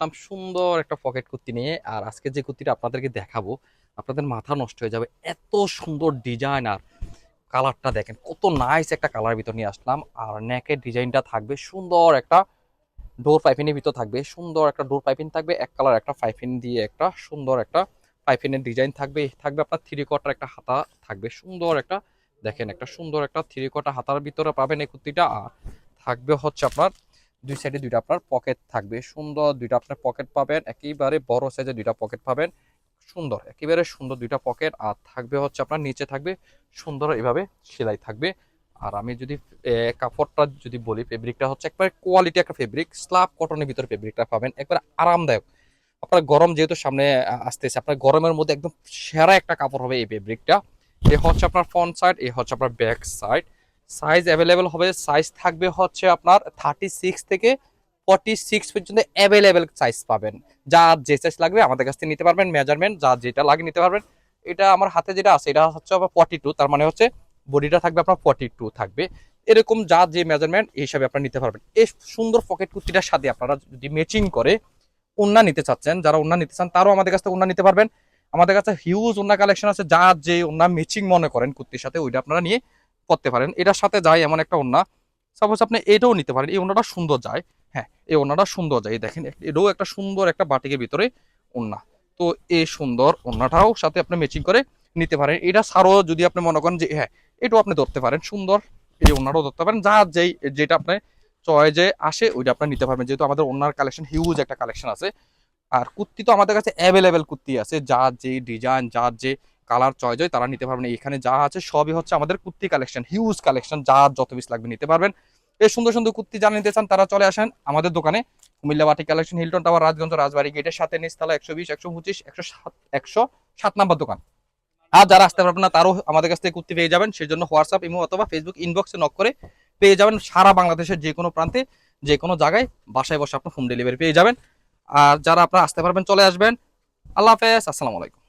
আসলাম সুন্দর একটা পকেট কুর্তি নিয়ে, আর আজকে যে কুর্তিটা আপনাদেরকে দেখাবো, আপনাদের মাথা নষ্ট হয়ে যাবে। এত সুন্দর ডিজাইন আর কালারটা দেখেন, কত নাইস একটা কালার ভিতর নিয়ে আসলাম। আর নেকের ডিজাইনটা থাকবে সুন্দর একটা ডোর পাইপিনের ভিতর থাকবে, সুন্দর একটা ডোর পাইপিন থাকবে, এক কালার একটা পাইপিন দিয়ে একটা সুন্দর একটা পাইপিনের ডিজাইন থাকবে। থাকবে আপনার থ্রি কোয়ার্টার একটা হাতা থাকবে, সুন্দর একটা, দেখেন একটা সুন্দর একটা থ্রি কোয়ার্টার হাতার ভিতরে পাবেন এই কুর্তিটা। আর থাকবে হচ্ছে আপনার দুই সাইডে দুইটা আপনার পকেট থাকবে। সুন্দর দুইটা আপনার পকেট পাবেন, একেবারে বড় সাইজে দুইটা পকেট পাবেন। সুন্দর, একেবারে সুন্দর দুইটা পকেট আর থাকবে হচ্ছে আপনার নিচে থাকবে, সুন্দর এভাবে সেলাই থাকবে। আর আমি যদি কাপড়টা যদি বলি ফেব্রিকটা হচ্ছে একবারে কোয়ালিটি একটা ফেব্রিক স্লাব কটনের ভিতরে ফেব্রিকটা পাবেন, একবারে আরামদায়ক। আপনার গরম যেহেতু সামনে আসতেছে, আপনার গরমের মধ্যে একদম সেরা একটা কাপড় হবে এই ফেব্রিকটা এ হচ্ছে আপনার ফ্রন্ট সাইড এ হচ্ছে আপনার ব্যাক সাইড সাইজ অ্যাভেলেবেল হবে সাইজ থাকবে হচ্ছে আপনার থার্টি সিক্স থেকে ফর্টি সিক্স পর্যন্ত অ্যাভেলেবেল সাইজ পাবেন। যার যে সাইজ লাগবে আমাদের কাছ থেকে নিতে পারবেন মেজারমেন্ট যার যেটা লাগে নিতে পারবেন। এটা আমার হাতে যেটা আছে, এটা হচ্ছে আবার ফর্টি টু তার মানে হচ্ছে বডিটা থাকবে আপনার ফর্টি টু থাকবে। এরকম যার যে মেজারমেন্ট এই হিসাবে আপনারা নিতে পারবেন। এই সুন্দর পকেট কুর্তিটার সাথে আপনারা যদি ম্যাচিং করে ওন্না নিতে চাচ্ছেন, যারা ওন্না নিতে চান, তারও আমাদের কাছ থেকে ওন্না নিতে পারবেন। আমাদের কাছে হিউজ ওন্না কালেকশন আছে যার যে ওন্না ম্যাচিং মনে করেন কুর্তির সাথে, ওইটা আপনারা নিয়ে করতে পারেন। এটার সাথে যায় এমন একটা ওন্না সাপোজ আপনি এটাও নিতে পারেন। এই ওন্নাটা সুন্দর যায়। হ্যাঁ এই ওন্নাটা সুন্দর যায়। দেখেন, এটাও একটা সুন্দর একটা বাটিকের ভিতরে ওন্না তো এই সুন্দর ওন্নাটাও সাথে আপনি ম্যাচিং করে নিতে পারেন। এটা ছাড়াও যদি আপনি মনে করেন যে হ্যাঁ এটাও আপনি ধরতে পারেন। সুন্দর এই ওন্নাটাও ধরতে পারেন। যার যেই, যেটা আপনি চয়েজে আসে, ওইটা আপনি নিতে পারবেন। যেহেতু আমাদের ওনার কালেকশন হিউজ একটা কালেকশন আছে। আর কুর্তি তো আমাদের কাছে অ্যাভেলেবেল কুর্তি আছে। যার যে ডিজাইন যার যে কালার চয়েস হয়, তারা নিতে পারবেন এখানে যা আছে সবই হচ্ছে আমাদের কুর্তি কালেকশন হিউজ কালেকশন যার যত পিস লাগবে নিতে পারবেন। এই সুন্দর সুন্দর কুর্তি যারা নিতে চান, তারা চলে আসেন আমাদের দোকানে, কুমিল্লা বাটি collection Hilton tower Rajganj, Rajbari গেটের সাথে নিচতলা একশো বিশ, একশো পঁচিশ, একশো সাত একশো সাত নাম্বার দোকান। আর যারা আসতে পারবেন না, তারও আমাদের কাছ থেকে কুর্তি পেয়ে যাবেন। সেই জন্য হোয়াটসঅ্যাপ, ইমো অথবা ফেসবুক ইনবক্সে নক করে পেয়ে যাবেন। সারা বাংলাদেশের যে কোনো প্রান্তে, যে কোনো জায়গায় বাসায় বসে আপনার হোম ডেলিভারি পেয়ে যাবেন। আর যারা আপনারা আসতে পারবেন, চলে আসবেন। আল্লাহ হাফেজ, আসসালামু আলাইকুম।